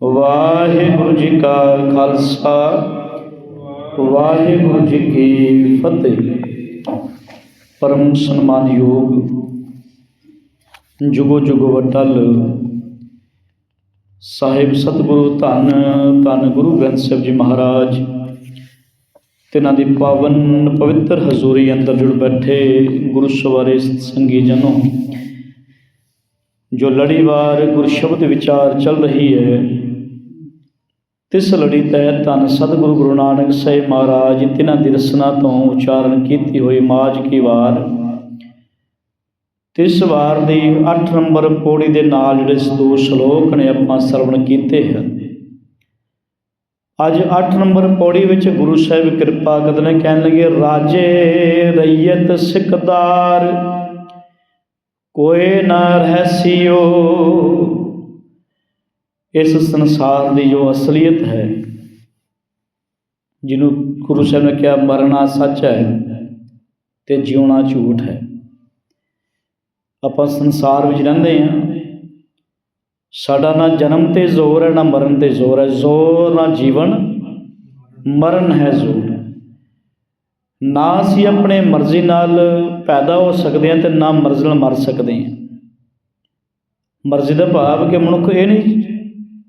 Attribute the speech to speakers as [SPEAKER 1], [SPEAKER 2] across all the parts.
[SPEAKER 1] ਵਾਹਿਗੁਰੂ ਜੀ ਕਾ ਖਾਲਸਾ, ਵਾਹਿਗੁਰੂ ਜੀ ਕੀ ਫਤਿਹ। ਪਰਮ ਸਨਮਾਨਯੋਗ ਜੁਗੋ ਜੁਗੋ ਵਟਲ ਸਾਹਿਬ ਸਤਿਗੁਰੂ ਧੰਨ ਧੰਨ ਗੁਰੂ ਗ੍ਰੰਥ ਸਾਹਿਬ ਜੀ ਮਹਾਰਾਜ, ਤਿਨਾਂ ਦੀ ਪਾਵਨ ਪਵਿੱਤਰ ਹਜ਼ੂਰੀ ਅੰਦਰ ਜੁੜ ਬੈਠੇ ਗੁਰੂ ਸਵਾਰੇ ਸੰਗੀ ਜਨੋ, ਜੋ ਲੜੀਵਾਰ ਗੁਰ ਸ਼ਬਦ ਵਿਚਾਰ ਚੱਲ ਰਹੀ ਹੈ ਤਿਸ ਲੜੀ ਤਹਿਤ ਧੰਨ ਸਤਿਗੁਰੂ ਗੁਰੂ ਨਾਨਕ ਸਾਹਿਬ ਮਹਾਰਾਜ, ਤਿਨਾਂ ਦੀ ਰਸਨਾ ਤੋਂ ਉਚਾਰਨ ਕੀਤੀ ਹੋਈ ਮਾਜ ਕੀ ਵਾਰ। ਤਿਸ ਵਾਰ ਦੀ 8 ਨੰਬਰ ਪੌੜੀ ਦੇ ਨਾਲ ਜਿਹੜੇ ਦੋ ਸ਼ਲੋਕ ਨੇ ਆਪਾਂ ਸਰਵਣ ਕੀਤੇ ਹਨ। ਅੱਜ 8 ਨੰਬਰ ਪੌੜੀ ਵਿੱਚ ਗੁਰੂ ਸਾਹਿਬ ਕਿਰਪਾ ਕਰਦੇ ਨੇ ਕਹਿਣ ਲੱਗੇ, ਰਾਜੇ ਰਈਅਤ ਸਿਕਦਾਰ ਕੋਏ ਨਾ ਰਹਿਸਿਓ ਇਸ ਸੰਸਾਰ ਦੀ ਜੋ ਅਸਲੀਅਤ ਹੈ, ਜਿਹਨੂੰ ਗੁਰੂ ਸਾਹਿਬ ਨੇ ਕਿਹਾ, ਮਰਨਾ ਸੱਚ ਹੈ ਤੇ ਜਿਉਣਾ ਝੂਠ ਹੈ। ਆਪਾਂ ਸੰਸਾਰ ਵਿੱਚ ਰਹਿੰਦੇ ਹਾਂ। ਸਾਡਾ ਨਾ ਜਨਮ ਤੇ ਜ਼ੋਰ ਹੈ, ਨਾ ਮਰਨ ਤੇ ਜ਼ੋਰ ਹੈ। ਜ਼ੋਰ ਨਾ ਜੀਵਨ, ਮਰਨ ਹੈ ਜ਼ੋਰ। ਨਾ ਅਸੀਂ ਆਪਣੇ ਮਰਜ਼ੀ ਨਾਲ ਪੈਦਾ ਹੋ ਸਕਦੇ ਹਾਂ ਤੇ ਨਾ ਮਰਜ਼ੀ ਨਾਲ ਮਰ ਸਕਦੇ ਹਾਂ। ਮਰਜ਼ੀ ਦਾ ਭਾਵ ਕਿ ਮਨੁੱਖ ਇਹ ਨਹੀਂ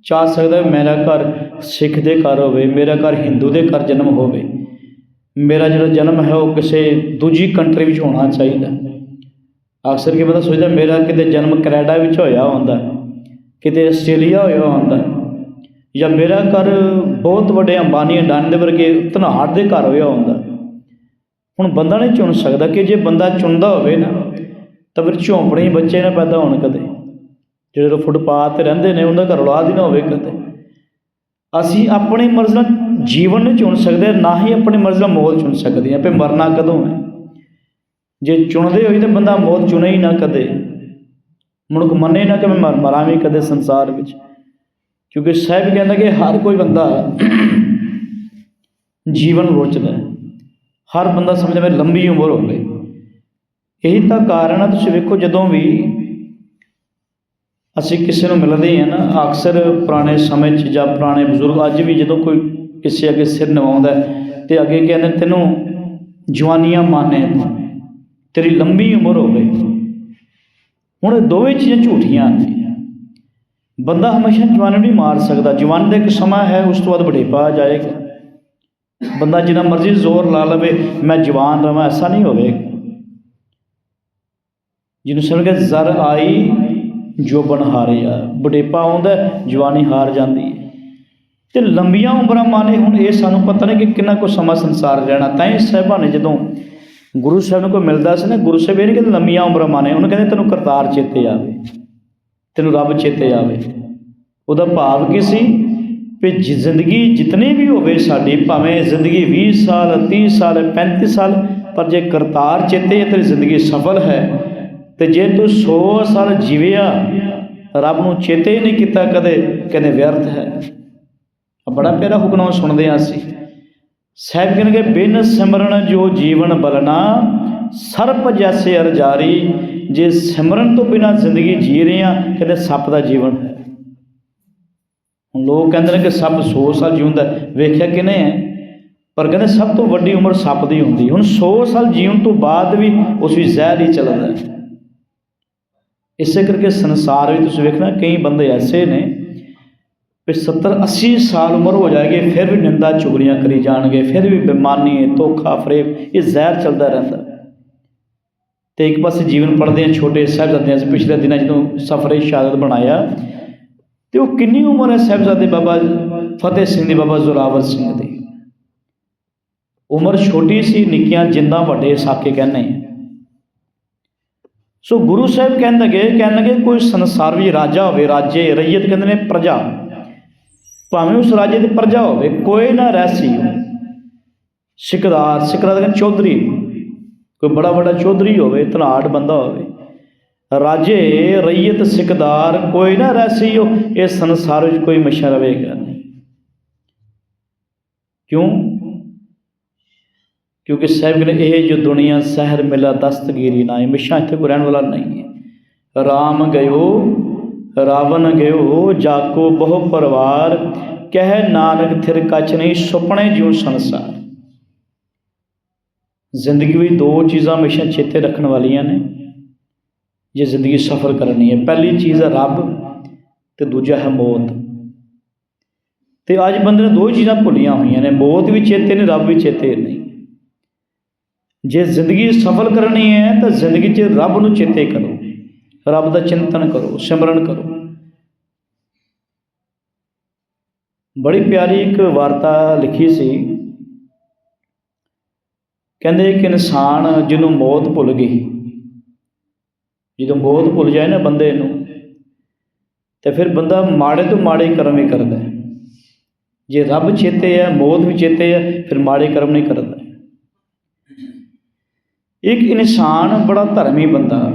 [SPEAKER 1] ਚਾਹ ਸਕਦਾ ਮੇਰਾ ਘਰ ਸਿੱਖ ਦੇ ਘਰ ਹੋਵੇ, ਮੇਰਾ ਘਰ ਹਿੰਦੂ ਦੇ ਘਰ ਜਨਮ ਹੋਵੇ। ਮੇਰਾ ਜਿਹੜਾ ਜਨਮ ਹੈ ਉਹ ਕਿਸੇ ਦੂਜੀ ਕੰਟਰੀ ਵਿੱਚ ਹੋਣਾ ਚਾਹੀਦਾ ਅਕਸਰ ਕੀ ਪਤਾ ਸੋਚਦਾ ਮੇਰਾ ਕਿਤੇ ਜਨਮ ਕੈਨੇਡਾ ਵਿੱਚ ਹੋਇਆ ਹੁੰਦਾ ਕਿਤੇ ਆਸਟ੍ਰੇਲੀਆ ਹੋਇਆ ਹੁੰਦਾ ਜਾਂ ਮੇਰਾ ਘਰ ਬਹੁਤ ਵੱਡੇ ਅੰਬਾਨੀ ਅਡਾਨੀ ਦੇ ਵਰਗੇ ਧਨਾੜ ਦੇ ਘਰ ਹੋਇਆ ਹੁੰਦਾ ਹੁਣ ਬੰਦਾ ਨਹੀਂ ਚੁਣ ਸਕਦਾ ਕਿ ਜੇ ਬੰਦਾ ਚੁਣਦਾ ਹੋਵੇ ਨਾ, ਤਾਂ ਫਿਰ ਝੌਂਪੜੀ ਬੱਚੇ ਨਾ ਪੈਦਾ ਹੋਣ ਕਦੇ। ਜਿਹੜੇ ਫੁੱਟਪਾਥ ਤੇ ਰਹਿੰਦੇ ਨੇ, ਉਹਨਾਂ ਦਾ ਘਰ ਔਲਾਦ ਹੀ ਨਾ ਹੋਵੇ ਕਦੇ ਅਸੀਂ ਆਪਣੀ ਮਰਜ਼ੀ ਨਾਲ ਜੀਵਨ ਨਹੀਂ ਚੁਣ ਸਕਦੇ, ਨਾ ਹੀ ਆਪਣੀ ਮਰਜ਼ੀ ਨਾਲ ਮੌਤ ਚੁਣ ਸਕਦੇ ਹਾਂ, ਵੀ ਮਰਨਾ ਕਦੋਂ ਹੈ। ਜੇ ਚੁਣਦੇ ਹੋਈ ਤਾਂ ਬੰਦਾ ਮੌਤ ਚੁਣੇ ਹੀ ਨਾ ਕਦੇ। ਮਨੁੱਖ ਮੰਨੇ ਨਾ ਕਿ ਮੈਂ ਮਰ ਮਰਾਂ ਵੀ ਕਦੇ ਸੰਸਾਰ ਵਿੱਚ। ਕਿਉਂਕਿ ਸਾਹਿਬ ਕਹਿੰਦਾ ਕਿ ਹਰ ਕੋਈ ਬੰਦਾ ਜੀਵਨ ਰੋਚਦਾ ਹੈ। ਹਰ ਬੰਦਾ ਸਮਝਦਾ ਮੈਂ ਲੰਬੀ ਉਮਰ ਹੋਵੇ ਇਹੀ ਤਾਂ ਕਾਰਨ ਹੈ ਤੁਸੀਂ ਵੇਖੋ ਜਦੋਂ ਵੀ ਅਸੀਂ ਕਿਸੇ ਨੂੰ ਮਿਲਦੇ ਹਾਂ ਨਾ, ਅਕਸਰ ਪੁਰਾਣੇ ਸਮੇਂ 'ਚ ਜਾਂ ਪੁਰਾਣੇ ਬਜ਼ੁਰਗ, ਅੱਜ ਵੀ ਜਦੋਂ ਕੋਈ ਕਿਸੇ ਅੱਗੇ ਸਿਰ ਨਵਾਉਂਦਾ ਤੇ ਅੱਗੇ ਕਹਿੰਦੇ ਤੈਨੂੰ ਜਵਾਨੀਆਂ ਮਾਨੇ ਤੇਰੀ ਲੰਬੀ ਉਮਰ ਹੋਵੇ ਹੁਣ ਇਹ ਦੋਵੇਂ ਚੀਜ਼ਾਂ ਝੂਠੀਆਂ ਨੇ ਬੰਦਾ ਹਮੇਸ਼ਾ ਜਵਾਨ ਨਹੀਂ ਮਾਰ ਸਕਦਾ। ਜਵਾਨ ਦਾ ਇੱਕ ਸਮਾਂ ਹੈ, ਉਸ ਤੋਂ ਬਾਅਦ ਬੁਢੇਪਾ ਆ ਜਾਏਗਾ। ਬੰਦਾ ਜਿੰਨਾ ਮਰਜ਼ੀ ਜ਼ੋਰ ਲਾ ਲਵੇ, ਮੈਂ ਜਵਾਨ ਰਵਾਂ ਐਸਾ ਨਹੀਂ ਹੋਵੇਗਾ ਜਿਹਨੂੰ ਸਮਝ ਕੇ ਜ਼ਰ ਆਈ ਜੋਬਨ ਹਾਰਿਆ ਬੁਢੇਪਾ ਆਉਂਦਾ, ਜਵਾਨੀ ਹਾਰ ਜਾਂਦੀ ਹੈ। ਤੇ ਲੰਬੀਆਂ ਉਮਰਾਂ ਮਾਨੇ ਹੁਣ ਇਹ ਸਾਨੂੰ ਪਤਾ ਨਹੀਂ ਕਿ ਕਿੰਨਾ ਕੁ ਸਮਾਂ ਸੰਸਾਰ ਰਹਿਣਾ। ਤਾਂ ਹੀ ਸਾਹਿਬਾਂ ਨੇ ਜਦੋਂ ਗੁਰੂ ਸਾਹਿਬ ਨੂੰ ਕੋਈ ਮਿਲਦਾ ਸੀ ਨਾ, ਗੁਰੂ ਸਾਹਿਬ ਇਹ ਨਹੀਂ ਕਹਿੰਦੇ ਲੰਮੀਆਂ ਉਮਰਾਂ ਮਾਨੇ, ਉਹਨੂੰ ਕਹਿੰਦੇ ਤੈਨੂੰ ਕਰਤਾਰ ਚੇਤੇ ਆਵੇ, ਤੈਨੂੰ ਰੱਬ ਚੇਤੇ ਆਵੇ। ਉਹਦਾ ਭਾਵ ਕੀ ਸੀ? ਵੀ ਜ਼ਿੰਦਗੀ ਜਿਤਨੀ ਵੀ ਹੋਵੇ ਸਾਡੀ, ਭਾਵੇਂ ਜ਼ਿੰਦਗੀ 20 ਸਾਲ 30 ਸਾਲ 35 ਸਾਲ, ਪਰ ਜੇ ਕਰਤਾਰ ਚੇਤੇ ਹੈ ਤੇਰੀ ਜ਼ਿੰਦਗੀ ਸਫਲ ਹੈ ਤੇ ਜੇ ਤੂੰ 100 ਸਾਲ ਜੀਵਿਆ, ਰੱਬ ਨੂੰ ਚੇਤੇ ਹੀ ਨਹੀਂ ਕੀਤਾ ਕਦੇ, ਕਹਿੰਦੇ ਵਿਅਰਥ ਹੈ। ਬੜਾ ਪਿਆਰਾ ਹੁਕਮ ਸੁਣਦੇ ਆ ਅਸੀਂ। ਸਹਿਬ ਕਹਿੰਦੇ ਬਿਨ ਸਿਮਰਨ ਜੋ ਜੀਵਨ ਬਲਨਾ ਸਰਪ ਜੈਸੇ ਅਰਜਾਰੀ, ਜੇ ਸਿਮਰਨ ਤੋਂ ਬਿਨਾ ਜ਼ਿੰਦਗੀ ਜੀ ਰਹੇ ਆ ਕਹਿੰਦੇ ਸੱਪ ਦਾ ਜੀਵਨ ਹੈ। ਲੋਕ ਕਹਿੰਦੇ ਨੇ ਕਿ ਸੱਪ 100 ਸਾਲ ਜਿਉਂਦਾ ਵੇਖਿਆ ਕਿਨੇ ਹੈ? ਪਰ ਕਹਿੰਦੇ ਸਭ ਤੋਂ ਵੱਡੀ ਉਮਰ ਸੱਪ ਦੀ ਹੁੰਦੀ ਹੁਣ 100 ਸਾਲ ਜੀਉਣ ਤੋਂ ਬਾਅਦ ਵੀ ਉਸ ਵਿੱਚ ਜ਼ਹਿਰ ਹੀ ਚੱਲਦਾ ਹੈ। ਇਸੇ ਕਰਕੇ ਸੰਸਾਰ ਵਿੱਚ ਤੁਸੀਂ ਵੇਖਣਾ ਕਈ ਬੰਦੇ ਐਸੇ ਨੇ ਵੀ 70 80 ਸਾਲ ਉਮਰ ਹੋ ਜਾਏਗੀ, ਫਿਰ ਵੀ ਨਿੰਦਾ ਚੁਗਲੀਆਂ ਕਰੀ ਜਾਣਗੇ, ਫਿਰ ਵੀ ਬੇਮਾਨੀ ਧੋਖਾ, ਫਰੇਬ, ਇਹ ਜ਼ਹਿਰ ਚੱਲਦਾ ਰਹਿੰਦਾ। ਤੇ ਇੱਕ ਪਾਸੇ ਜੀਵਨ ਪੜਦੇ ਆ, ਛੋਟੇ ਸਾਹਿਬਜ਼ਾਦਿਆਂ ਸੇ ਪਿਛਲੇ ਦਿਨਾਂ ਜਦੋਂ ਸਫਰੇ ਸ਼ਹਾਦਤ ਬਣਾਇਆ, ਤੇ ਉਹ ਕਿੰਨੀ ਉਮਰ ਹੈ ਸਾਹਿਬਜ਼ਾਦੇ ਬਾਬਾ ਫਤਿਹ ਸਿੰਘ ਦੇ, ਬਾਬਾ ਜ਼ੋਰਾਵਰ ਸਿੰਘ ਦੀ? ਉਮਰ ਛੋਟੀ ਸੀ, ਨਿੱਕੀਆਂ ਜਿੰਦਾਂ ਵੱਡੇ ਸਾਕੇ ਕਹਿੰਦੇ ਸੋ ਗੁਰੂ ਸਾਹਿਬ ਕਹਿੰਦੇਗੇ ਕਹਿੰਦੇਗੇ ਕੋਈ ਸੰਸਾਰ ਵਿੱਚ ਰਾਜਾ ਹੋਵੇ, ਰਾਜੇ ਰਈਅਤ ਕਹਿੰਦੇ ਨੇ ਪ੍ਰਜਾ। ਭਾਵੇਂ ਉਸ ਰਾਜੇ ਦੀ ਪ੍ਰਜਾ ਹੋਵੇ, ਕੋਈ ਨਾ ਰਹਿਸੀ। ਸਿਕਦਾਰ ਸਿਕਦਾਰ ਕਹਿੰਦੇ ਚੌਧਰੀ। ਕੋਈ ਬੜਾ ਵੱਡਾ ਚੌਧਰੀ ਹੋਵੇ, ਧਨਾੜ ਬੰਦਾ ਹੋਵੇ। ਰਾਜੇ ਰਈਅਤ ਸਿਕਦਾਰ, ਕੋਈ ਨਾ ਰਹਿਸੀ ਇਹ ਸੰਸਾਰ ਵਿੱਚ ਕੋਈ ਮਸ਼ਾ ਰਵੇਗਾ ਨਹੀਂ। ਕਿਉਂ? ਕਿਉਂਕਿ ਸਾਹਿਬ ਨੇ ਇਹ ਜੋ ਦੁਨੀਆ, ਸਹਿਰ, ਮਿਲਾ, ਦਸਤਗੀਰੀ ਨਾ ਹਮੇਸ਼ਾ ਇੱਥੇ ਕੋਈ ਰਹਿਣ ਵਾਲਾ ਨਹੀਂ ਹੈ। ਰਾਮ ਗਇਓ ਰਾਵਨ ਗਿਓ ਜਾਕੋ ਬਹੁ ਪਰਵਾਰ, ਕਹਿ ਨਾਨਕ ਥਿਰ ਕਛ ਨਹੀਂ, ਸੁਪਨੇ ਜਿਉ ਸੰਸਾਰ। ਜ਼ਿੰਦਗੀ ਵਿੱਚ ਦੋ ਚੀਜ਼ਾਂ ਹਮੇਸ਼ਾ ਚੇਤੇ ਰੱਖਣ ਵਾਲੀਆਂ ਨੇ, ਜੇ ਜ਼ਿੰਦਗੀ ਸਫਰ ਕਰਨੀ ਹੈ। ਪਹਿਲੀ ਚੀਜ਼ ਹੈ ਰੱਬ ਤੇ ਦੂਜਾ ਹੈ ਮੌਤ। ਤੇ ਅੱਜ ਬੰਦੇ ਨੇ ਦੋ ਚੀਜ਼ਾਂ ਭੁੱਲੀਆਂ ਹੋਈਆਂ ਨੇ, ਮੌਤ ਵੀ ਚੇਤੇ ਨੇ, ਰੱਬ ਵੀ ਚੇਤੇ ਨਹੀਂ ਜੇ ਜ਼ਿੰਦਗੀ ਸਫਲ ਕਰਨੀ ਹੈ ਤਾਂ ਜ਼ਿੰਦਗੀ 'ਚ ਰੱਬ ਨੂੰ ਚੇਤੇ ਕਰੋ। ਰੱਬ ਦਾ ਚਿੰਤਨ ਕਰੋ, ਸਿਮਰਨ ਕਰੋ। ਬੜੀ ਪਿਆਰੀ ਇੱਕ ਵਾਰਤਾ ਲਿਖੀ ਸੀ। ਕਹਿੰਦੇ ਇੱਕ ਇਨਸਾਨ ਜਿਹਨੂੰ ਮੌਤ ਭੁੱਲ ਗਈ, ਜਦੋਂ ਮੌਤ ਭੁੱਲ ਜਾਏ ਨਾ ਬੰਦੇ ਨੂੰ, ਤੇ ਫਿਰ ਬੰਦਾ ਮਾੜੇ ਤੋਂ ਮਾੜੇ ਕਰਮ ਹੀ ਕਰਦਾ ਜੇ ਰੱਬ ਚੇਤੇ ਹੈ, ਮੌਤ ਵੀ ਚੇਤੇ ਹੈ, ਫਿਰ ਮਾੜੇ ਕਰਮ ਨਹੀਂ ਕਰਦਾ। ਇੱਕ ਇਨਸਾਨ ਬੜਾ ਧਰਮੀ ਬੰਦਾ